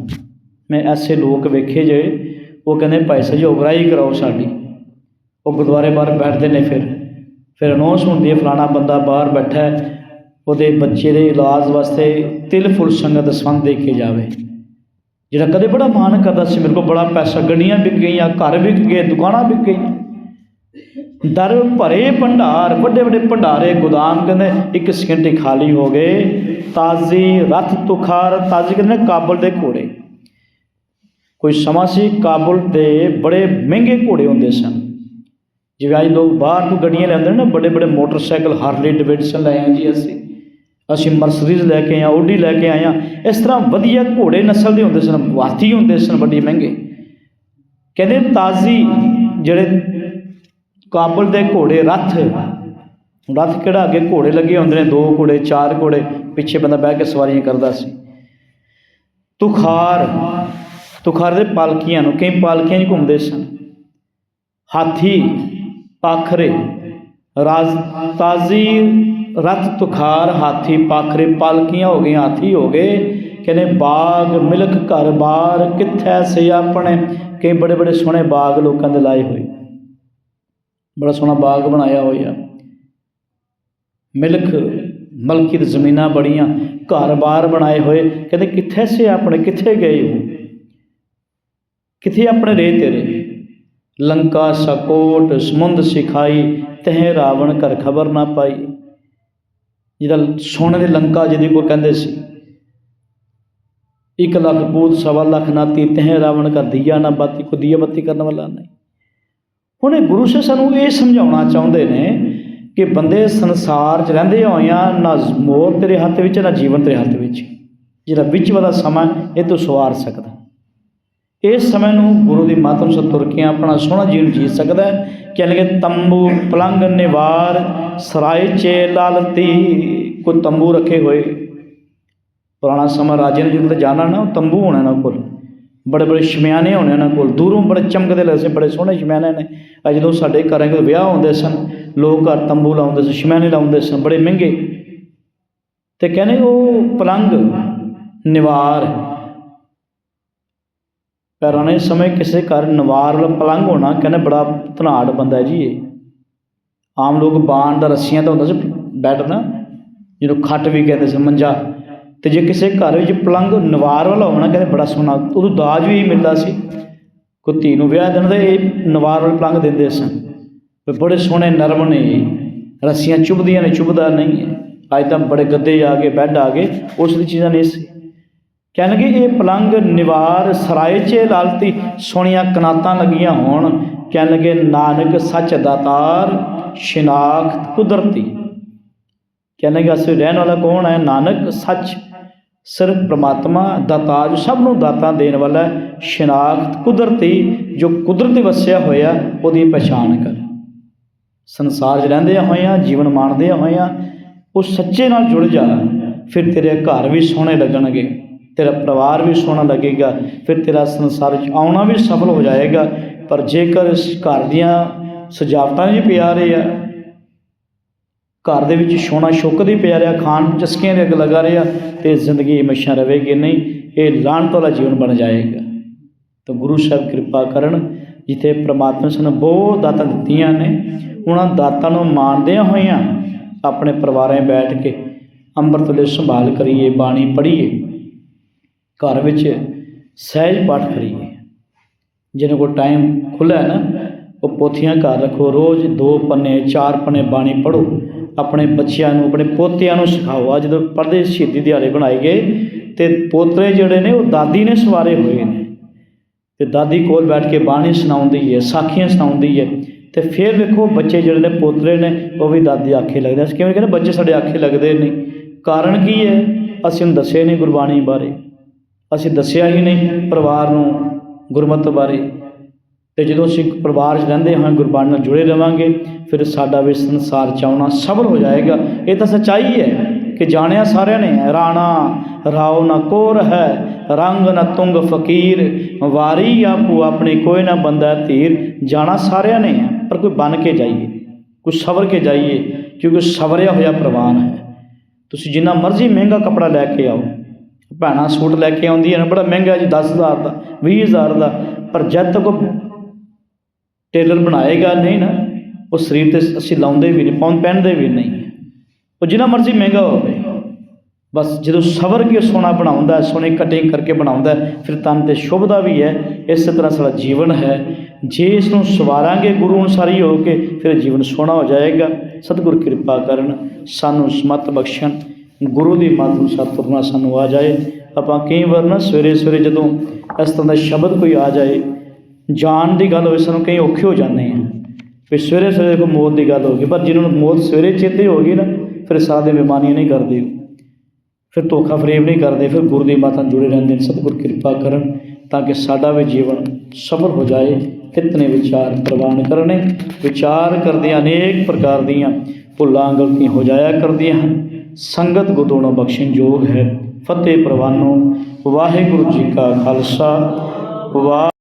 [SPEAKER 1] ਮੈਂ ਐਸੇ ਲੋਕ ਵੇਖੇ ਜੇ, ਉਹ ਕਹਿੰਦੇ ਭਾਈ ਸਹਿਯੋਗ ਜੀ ਕਰਾਓ ਸਾਡੀ। ਉਹ ਗੁਰਦੁਆਰੇ ਬਾਹਰ ਬੈਠਦੇ ਨੇ ਫਿਰ। ਫਿਰ ਅਨਾਉਂਸ ਹੁੰਦੀ ਹੈ, ਫਲਾਣਾ ਬੰਦਾ ਬਾਹਰ ਬੈਠਾ ਉਹਦੇ ਬੱਚੇ ਦੇ ਇਲਾਜ ਵਾਸਤੇ ਤਿਲ ਫੁੱਲ ਸੰਗਤ ਸੰਦ ਦੇ ਕੇ ਜਾਵੇ। ਜਿਹੜਾ ਕਦੇ ਬੜਾ ਮਾਣ ਕਰਦਾ ਸੀ, ਮੇਰੇ ਕੋਲ ਬੜਾ ਪੈਸਾ ਗੱਡੀਆਂ ਵਿਕ ਗਈਆਂ, ਘਰ ਵਿਕ ਗਏ, ਦੁਕਾਨਾਂ ਵਿਕ ਗਈਆਂ। ਦਰ ਭਰੇ ਭੰਡਾਰ, ਵੱਡੇ ਵੱਡੇ ਭੰਡਾਰੇ, ਗੋਦਾਮ ਕਹਿੰਦੇ ਇੱਕ ਸਕਿੰਟੇ ਖਾਲੀ ਹੋ ਗਏ। ਤਾਜ਼ੀ ਰਥ ਤੁਖਾਰ, ਤਾਜ਼ੀ ਕਹਿੰਦੇ ਨੇ ਕਾਬਲ ਦੇ ਘੋੜੇ। ਕੋਈ ਸਮਾਂ ਸੀ, ਕਾਬਲ ਦੇ ਬੜੇ ਮਹਿੰਗੇ ਘੋੜੇ ਹੁੰਦੇ ਸਨ। ਜਿਵੇਂ ਅੱਜ ਲੋਕ ਬਾਹਰ ਤੋਂ ਗੱਡੀਆਂ ਲੈਂਦੇ ਨੇ ਨਾ ਵੱਡੇ ਵੱਡੇ ਮੋਟਰਸਾਈਕਲ, ਹਾਰਲੇ ਡੇਵਿਡਸਨ ਲੈ ਆਏ ਜੀ ਅਸੀਂ। ਅਸੀਂ ਮਰਸਡੀਜ਼ ਲੈ ਕੇ ਆਏ ਓਡੀ ਲੈ ਕੇ ਆਏ ਹਾਂ ਇਸ ਤਰ੍ਹਾਂ ਵਧੀਆ ਘੋੜੇ ਨਸਲ ਦੇ ਹੁੰਦੇ ਸਨ ਹਾਥੀ ਹੁੰਦੇ ਸਨ ਵੱਡੇ ਮਹਿੰਗੇ। ਕਹਿੰਦੇ ਤਾਜ਼ੀ ਜਿਹੜੇ ਕਾਬਲ ਦੇ ਘੋੜੇ, ਰੱਥ। ਰੱਥ ਕਿਹੜਾ ਅੱਗੇ ਘੋੜੇ ਲੱਗੇ ਹੁੰਦੇ ਨੇ, ਦੋ ਘੋੜੇ, ਚਾਰ ਘੋੜੇ, ਪਿੱਛੇ ਬੰਦਾ ਬਹਿ ਕੇ ਸਵਾਰੀਆਂ ਕਰਦਾ ਸੀ। ਤੁਖਾਰ ਤੁਖਾਰ ਦੇ ਪਾਲਕੀਆਂ ਨੂੰ, ਕਈ ਪਾਲਕੀਆਂ 'ਚ ਘੁੰਮਦੇ ਸਨ। ਹਾਥੀ ਪਾਖਰੇ। ਰਾਜ ਤਾਜ਼ੀ ਰਥ ਤੁਖਾਰ ਹਾਥੀ ਪਾਖਰੇ, ਪਾਲਕੀਆਂ ਹੋ ਗਈਆਂ, ਹਾਥੀ ਹੋ ਗਏ। ਕਹਿੰਦੇ, ਬਾਗ ਮਿਲਕ ਘਰ ਬਾਰ, ਕਿੱਥੈ ਸੇ ਆਪਣੇ? ਕਈ ਬੜੇ ਬੜੇ ਸੋਹਣੇ ਬਾਗ ਲੋਕਾਂ ਦੇ ਲਾਏ ਹੋਏ। ਬੜਾ ਸੋਹਣਾ ਬਾਗ ਬਣਾਇਆ ਹੋਇਆ। ਮਿਲਕ, ਮਲਕੀ ਦੀ ਜ਼ਮੀਨਾਂ ਬੜੀਆਂ ਘਰ-ਬਾਰ ਬਣਾਏ ਹੋਏ। ਕਹਿੰਦੇ, ਕਿੱਥੇ ਸੇ ਆਪਣੇ? ਕਿੱਥੇ ਗਏ ਹੋ? ਕਿੱਥੇ ਆਪਣੇ ਰਹੇ ਤੇਰੇ? ਲੰਕਾ ਸਕੋਟ ਸਮੁੰਦ ਸਿਖਾਈ, ਤਹਿ ਰਾਵਣ ਕਰ ਖਬਰ ਨਾ ਪਾਈ। ਜਿਹਦਾ ਸੋਨੇ ਦੀ ਲੰਕਾ ਜਿਹਦੇ ਕੋਲ ਕਹਿੰਦੇ ਸੀ, ਇੱਕ ਲੱਖ ਪੂਤ ਸਵਾ ਲੱਖ ਨਾਤੀ, ਤਹਿ ਰਾਵਣ ਕਰ ਦੀਆ ਨਾ ਬਾਤੀ ਕੋ ਦੀਆ ਬੱਤੀ ਕਰਨ ਵਾਲਾ ਨਹੀਂ। ਹੁਣ ਇਹ ਗੁਰੂ ਸਾਹਿਬ ਸਾਨੂੰ ਇਹ ਸਮਝਾਉਣਾ ਚਾਹੁੰਦੇ ਨੇ ਕਿ ਬੰਦੇ ਸੰਸਾਰ 'ਚ ਰਹਿੰਦੇ ਹੋਇਆਂ ਨਾ ਮੌਤ ਤੇਰੇ ਹੱਥ ਵਿੱਚ, ਨਾ ਜੀਵਨ ਤੇਰੇ ਹੱਥ ਵਿੱਚ। ਜਿਹੜਾ ਵਿੱਚ ਵਾਲਾ ਸਮਾਂ ਇਹ ਤੋਂ ਸਵਾਰ ਸਕਦਾ। ਇਸ ਸਮੇਂ ਨੂੰ ਗੁਰੂ ਦੀ ਮਾਤਮ ਸਤ ਤੁਰ ਕੇ ਆਪਣਾ ਸੋਹਣਾ ਜੀਵਨ ਜੀ ਸਕਦਾ ਹੈ। ਕਹਿੰਦੇ ਤੰਬੂ ਪਲੰਗ ਨਿਵਾਰ, ਸਰਾਏ ਚੇ ਲਾਲਤੀ ਕੋ ਤੰਬੂ ਰੱਖੇ ਹੋਏ। ਪੁਰਾਣਾ ਸਮਾਂ ਰਾਜੇ ਨੇ ਜਦੋਂ ਜਾਣਾ ਨਾ, ਉਹ ਤੰਬੂ ਹੋਣਾ ਇਹਨਾਂ ਕੋਲ। ਬੜੇ ਬੜੇ ਸ਼ਮਿਆਨੇ ਹੋਣੇ ਇਹਨਾਂ ਕੋਲ। ਦੂਰੋਂ ਬੜੇ ਚਮਕਦੇ ਲੱਗੇ ਬੜੇ ਸੋਹਣੇ ਸ਼ਮਿਆਨੇ ਨੇ। ਅੱਜ ਜਦੋਂ ਸਾਡੇ ਘਰਾਂ ਕੋਲ ਵਿਆਹ ਹੁੰਦੇ ਸਨ, ਲੋਕ ਘਰ ਤੰਬੂ ਲਾਉਂਦੇ ਸਨ, ਸ਼ਮਿਆਨੇ ਲਾਉਂਦੇ ਸਨ, ਬੜੇ ਮਹਿੰਗੇ। ਤੇ ਕਹਿੰਦੇ ਉਹ ਪਲੰਗ ਨਿਵਾਰ ਪੁਰਾਣੇ ਸਮੇਂ ਕਿਸੇ ਘਰ ਨਵਾਰ ਵਾਲਾ ਪਲੰਗ ਹੋਣਾ ਕਹਿੰਦੇ ਬੜਾ ਧਨਾੜ ਬੰਦਾ ਜੀ ਇਹ। ਆਮ ਲੋਕ ਬਾਣ ਦਾ ਰੱਸੀਆਂ ਦਾ ਹੁੰਦਾ ਸੀ ਬੈੱਡ ਨਾ ਜਿਹਨੂੰ ਖੱਟ ਵੀ ਕਹਿੰਦੇ ਸੀ ਮੰਜਾ। ਤੇ ਜੇ ਕਿਸੇ ਘਰ ਵਿੱਚ ਪਲੰਗ ਨਵਾਰ ਵਾਲਾ ਹੋਣਾ ਕਹਿੰਦੇ ਬੜਾ ਸੋਹਣਾ, ਉਦੋਂ ਦਾਜ ਵੀ ਮਿਲਦਾ ਸੀ। ਕੋਈ ਧੀ ਨੂੰ ਵਿਆਹ ਦੇਣ ਦੇ ਇਹ ਨਵਾਰ ਵਾਲੇ ਪਲੰਗ ਦਿੰਦੇ ਸਨ। ਵੀ ਬੜੇ ਸੋਹਣੇ ਨਰਮ ਨੇ ਰੱਸੀਆਂ ਚੁਭਦੀਆਂ ਨੇ, ਚੁਭਦਾ ਨਹੀਂ ਹੈ। ਅੱਜ ਤਾਂ ਬੜੇ ਗੱਦੇ ਆ ਗਏ, ਬੈੱਡ ਆ ਗਏ, ਉਸ ਦੀ ਚੀਜ਼ਾਂ ਨਹੀਂ ਸੀ। ਕਹਿਣਗੇ ਇਹ ਪਲੰਗ ਨਿਵਾਰ ਸਰਾਏ 'ਚ ਲਾਲਤੀ ਸੋਹਣੀਆਂ ਕਨਾਤਾਂ ਲੱਗੀਆਂ ਹੋਣ। ਕਹਿਣ ਲੱਗੇ ਨਾਨਕ ਸੱਚ ਦਾਤਾਰ ਸ਼ਿਨਾਖਤ ਕੁਦਰਤੀ। ਕਹਿਣ ਅਸੀਂ ਰਹਿਣ ਵਾਲਾ ਕੌਣ ਹੈ? ਨਾਨਕ ਸੱਚ ਸਿਰਫ ਪ੍ਰਮਾਤਮਾ ਦਾਤਾ ਜੋ ਸਭ ਨੂੰ ਦਾਤਾ ਦੇਣ ਵਾਲਾ ਹੈ, ਸ਼ਿਨਾਖਤ ਕੁਦਰਤੀ ਜੋ ਕੁਦਰਤ ਵਸਿਆ ਹੋਇਆ ਉਹਦੀ ਪਛਾਣ ਕਰ। ਸੰਸਾਰ 'ਚ ਰਹਿੰਦੇ ਹੋਇਆਂ ਜੀਵਨ ਮਾਣਦੇ ਹੋਇਆਂ ਉਹ ਸੱਚੇ ਨਾਲ ਜੁੜ ਜਾ ਫਿਰ ਤੇਰੇ ਘਰ ਵੀ ਸੋਹਣੇ ਲੱਗਣਗੇ। ਤੇਰਾ ਪਰਿਵਾਰ ਵੀ ਸੋਹਣਾ ਲੱਗੇਗਾ, ਫਿਰ ਤੇਰਾ ਸੰਸਾਰ 'ਚ ਆਉਣਾ ਵੀ ਸਫਲ ਹੋ ਜਾਏਗਾ। ਪਰ ਜੇਕਰ ਇਸ ਘਰ ਦੀਆਂ ਸਜਾਵਟਾਂ ਵੀ ਪਿਆ ਰਹੇ ਆ, ਘਰ ਦੇ ਵਿੱਚ ਸੋਨਾ ਸ਼ੁੱਕਦੀ ਪਿਆ ਰਿਹਾ, ਖਾਣ ਨੂੰ ਚਸਕੀਆਂ ਦੇ ਅੱਗ ਲਗਾ ਰਿਹਾ ਤੇ ਜ਼ਿੰਦਗੀ ਹਮੇਸ਼ਾ ਰਹੇਗੀ ਨਹੀਂ, ਇਹ ਲਾਹਨਤ ਵਾਲਾ ਜੀਵਨ ਬਣ ਜਾਏਗਾ। ਤਾਂ ਗੁਰੂ ਸਾਹਿਬ ਕਿਰਪਾ ਕਰਨ, ਜਿੱਥੇ ਪ੍ਰਮਾਤਮਾ ਸਾਨੂੰ ਬਹੁਤ ਦਾਤਾਂ ਦਿੱਤੀਆਂ ਨੇ, ਉਹਨਾਂ ਦਾਤਾਂ ਨੂੰ ਮਾਣਦਿਆਂ ਹੋਇਆਂ ਆਪਣੇ ਪਰਿਵਾਰਾਂ ਬੈਠ ਕੇ ਅੰਮ੍ਰਿਤ ਵੇਲੇ ਸੰਭਾਲ ਕਰੀਏ, ਬਾਣੀ ਪੜ੍ਹੀਏ। ਘਰ ਵਿੱਚ ਸਹਿਜ ਪਾਠ ਕਰੀਏ। ਜਿਹਨਾਂ ਕੋਲ ਟਾਈਮ ਖੁੱਲ੍ਹਾ ਹੈ ਨਾ, ਉਹ ਪੋਥੀਆਂ ਘਰ ਰੱਖੋ। ਰੋਜ਼ ਦੋ ਪੰਨੇ, ਚਾਰ ਪੰਨੇ ਬਾਣੀ ਪੜ੍ਹੋ। ਆਪਣੇ ਬੱਚਿਆਂ ਨੂੰ, ਆਪਣੇ ਪੋਤਿਆਂ ਨੂੰ ਸਿਖਾਓ। ਆ ਜਦੋਂ ਪੜ੍ਹਦੇ ਸ਼ਹੀਦੀ ਦਿਹਾੜੇ ਬਣਾਏ ਗਏ, ਤੇ ਪੋਤਰੇ ਜਿਹੜੇ ਨੇ, ਉਹ ਦਾਦੀ ਨੇ ਸਵਾਰੇ ਹੋਏ ਨੇ। ਤੇ ਦਾਦੀ ਕੋਲ ਬੈਠ ਕੇ ਬਾਣੀ ਸੁਣਾਉਂਦੀ ਹੈ, ਸਾਖੀਆਂ ਸੁਣਾਉਂਦੀ ਹੈ। ਤੇ ਫਿਰ ਵੇਖੋ, ਬੱਚੇ ਜਿਹੜੇ ਨੇ, ਪੋਤਰੇ ਨੇ, ਉਹ ਵੀ ਦਾਦੀ ਆਖੇ ਲੱਗਦੇ। ਅਸੀਂ ਕਿਵੇਂ ਕਹਿੰਦੇ, ਬੱਚੇ ਸਾਡੇ ਆਖੇ ਲੱਗਦੇ ਨਹੀਂ। ਕਾਰਨ ਕੀ ਹੈ? ਅਸੀਂ ਉਹਨੂੰ ਦੱਸਿਆ ਨਹੀਂ ਗੁਰਬਾਣੀ ਬਾਰੇ। ਅਸੀਂ ਦੱਸਿਆ ਹੀ ਨਹੀਂ ਪਰਿਵਾਰ ਨੂੰ ਗੁਰਮਤਿ ਬਾਰੇ। ਤੇ ਜਦੋਂ ਅਸੀਂ ਪਰਿਵਾਰ 'ਚ ਰਹਿੰਦੇ ਹਾਂ, ਗੁਰਬਾਣੀ ਨਾਲ ਜੁੜੇ ਰਵਾਂਗੇ, ਫਿਰ ਸਾਡਾ ਵੀ ਸੰਸਾਰ 'ਚ ਆਉਣਾ ਸਬਰ ਹੋ ਜਾਏਗਾ। ਇਹ ਤਾਂ ਸੱਚਾਈ ਹੈ ਕਿ ਜਾਣਿਆ ਸਾਰਿਆਂ ਨੇ, ਰਾਣਾ ਰਾਉ ਨਾ ਕੋਰ ਹੈ, ਰੰਗ ਨਾ ਤੁੰਗ ਫਕੀਰ, ਵਾਰੀ ਆਪੂ ਆਪਣੇ ਕੋਈ ਨਾ ਬੰਦਾ ਧੀਰ। ਜਾਣਾ ਸਾਰਿਆਂ ਨੇ ਹੈ ਪਰ ਕੋਈ ਬਨ ਕੇ ਜਾਈਏ, ਕੋਈ ਸਬਰ ਕੇ ਜਾਈਏ, ਕਿਉਂਕਿ ਸਬਰਿਆ ਹੋਇਆ ਪ੍ਰਵਾਨ ਹੈ। ਤੁਸੀਂ ਜਿੰਨਾ ਮਰਜ਼ੀ ਮਹਿੰਗਾ ਕੱਪੜਾ ਲੈ ਕੇ ਆਓ ਭੈਣਾਂ ਸੂਟ ਲੈ ਕੇ ਆਉਂਦੀਆਂ ਨੇ, ਬੜਾ ਮਹਿੰਗਾ ਜੀ 10000 ਦਾ 20000 ਦਾ, ਪਰ ਜਦ ਤੱਕ ਉਹ ਟੇਲਰ ਬਣਾਏਗਾ ਨਹੀਂ ਨਾ, ਉਹ ਸਰੀਰ ਤੇ ਅਸੀਂ ਲਾਉਂਦੇ ਵੀ ਨਹੀਂ ਪਾਉਂ ਪਹਿਨਦੇ ਵੀ ਨਹੀਂ। ਉਹ ਜਿੰਨਾ ਮਰਜ਼ੀ ਮਹਿੰਗਾ ਹੋਵੇ, ਬਸ ਜਦੋਂ ਸਬਰ ਕੇ ਸੋਨਾ ਬਣਾਉਂਦਾ ਹੈ ਸੋਨੇ ਕਟਿੰਗ ਕਰਕੇ ਬਣਾਉਂਦਾ, ਫਿਰ ਤਨ ਤੇ ਸ਼ੁਭਦਾ ਵੀ ਹੈ, ਇਸੇ ਤਰ੍ਹਾਂ ਸਾਡਾ ਜੀਵਨ ਹੈ। ਜੇ ਇਸ ਨੂੰ ਸਵਾਰਾਂਗੇ ਗੁਰੂ ਅਨੁਸਾਰੀ ਹੋ ਕੇ, ਫਿਰ ਜੀਵਨ ਸੋਹਣਾ ਹੋ ਜਾਏਗਾ। ਸਤਿਗੁਰ ਕਿਰਪਾ ਕਰਨ, ਸਾਨੂੰ ਸਮਤ ਬਖਸ਼ਣ। ਗੁਰੂ ਦੀ ਮੱਤ ਅਨੁਸਾਰ ਨਾਲ ਸਾਨੂੰ ਆ ਜਾਏ। ਆਪਾਂ ਕਈ ਵਾਰ ਨਾ ਸਵੇਰੇ ਸਵੇਰੇ ਜਦੋਂ ਇਸ ਤਰ੍ਹਾਂ ਦਾ ਸ਼ਬਦ ਕੋਈ ਆ ਜਾਏ, ਜਾਣ ਦੀ ਗੱਲ ਹੋਵੇ, ਸਾਨੂੰ ਕਈ ਔਖੇ ਹੋ ਜਾਂਦੇ ਆ। ਫਿਰ ਸਵੇਰੇ ਸਵੇਰੇ ਦੇਖੋ ਮੌਤ ਦੀ ਗੱਲ ਹੋ ਗਈ, ਪਰ ਜਿਹਨਾਂ ਨੂੰ ਮੌਤ ਸਵੇਰੇ ਚੇਤੇ ਹੋ ਗਈ ਨਾ, ਫਿਰ ਸਾਰਾ ਦਿਨ ਬਿਮਾਰੀਆਂ ਨਹੀਂ ਕਰਦੇ। ਫਿਰ ਧੋਖਾ ਫਰੇਬ ਨਹੀਂ ਕਰਦੇ, ਫਿਰ ਗੁਰੂ ਦੀ ਮਾਤਾ ਨਾਲ ਜੁੜੇ ਰਹਿੰਦੇ ਨੇ, ਸਤਿਗੁਰ ਕਿਰਪਾ ਕਰਨ ਤਾਂ ਕਿ ਸਾਡਾ ਵੀ ਜੀਵਨ ਸਫਲ ਹੋ ਜਾਏ। ਕਿਤਨੇ ਵਿਚਾਰ ਪ੍ਰਵਾਨ ਕਰਨੇ? ਵਿਚਾਰ ਕਰਦੇ ਅਨੇਕ ਪ੍ਰਕਾਰ ਦੀਆਂ ਭੁੱਲਾਂ ਗਲਤੀਆਂ ਹੋ ਜਾਇਆ ਕਰਦੀਆਂ ਹਨ। ਸੰਗਤ ਗੁਰਦੋਣਾ ਬਖਸ਼ਣ ਯੋਗ ਹੈ। ਫਤਿਹ ਪ੍ਰਵਾਨੋ, ਵਾਹਿਗੁਰੂ ਜੀ ਕਾ ਖਾਲਸਾ, ਵਾਹਿ